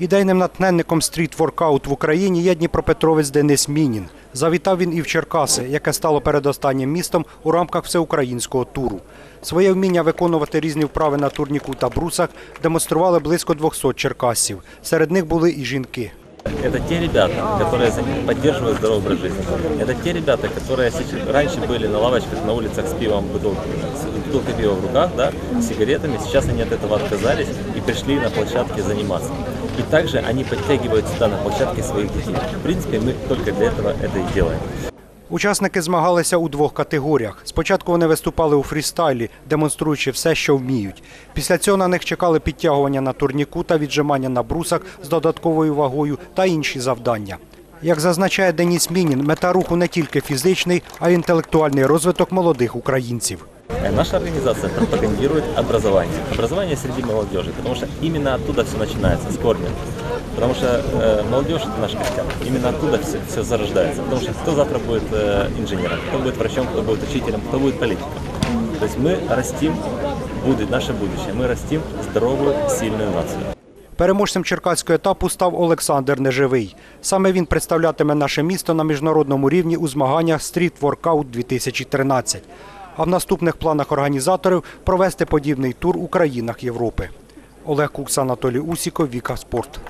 Ідейним натхненником стріт-воркаут в Україні є Дніпропетровець Денис Мінін. Завітав він і в Черкаси, яке стало передостаннім містом у рамках всеукраїнського туру. Своє вміння виконувати різні вправи на турніку та брусах демонстрували близько 200 черкасів. Серед них були і жінки. Это те ребята, которые поддерживают здоровый образ жизни. Это те ребята, которые раньше были на лавочках на улицах с пивом, бутылкой, бутылкой пива в руках, да, с сигаретами. Сейчас они от этого отказались и пришли на площадке заниматься. И также они подтягивают сюда на площадке своих детей. В принципе, мы только для этого это и делаем. Учасники змагалися у двох категоріях. Спочатку вони виступали у фрістайлі, демонструючи все, що вміють. Після цього на них чекали підтягування на турніку та віджимання на брусах з додатковою вагою та інші завдання. Як зазначає Деніс Мінін, мета руху не тільки фізичний, а й інтелектуальний розвиток молодих українців. Э, Наша организация пропагандирует образование. Образование среди молодежи, потому что именно оттуда все начинается, с корня. Потому что э, молодежь это наш костяк. Именно оттуда все, все зарождается. Потому что кто завтра будет э, инженером, кто будет врачом, кто будет учителем, кто будет политиком. То есть мы растим будет, наше будущее. Мы растим здоровую, сильную нацию. Переможцем черкаського етапу став Олександр Неживий. Саме він представлятиме наше місто на міжнародному рівні у змаганнях Street Workout 2013. А в наступних планах організаторів провести подібний тур у країнах Європи. Олег Кукс, Анатолій Усіков, Віка Спорт.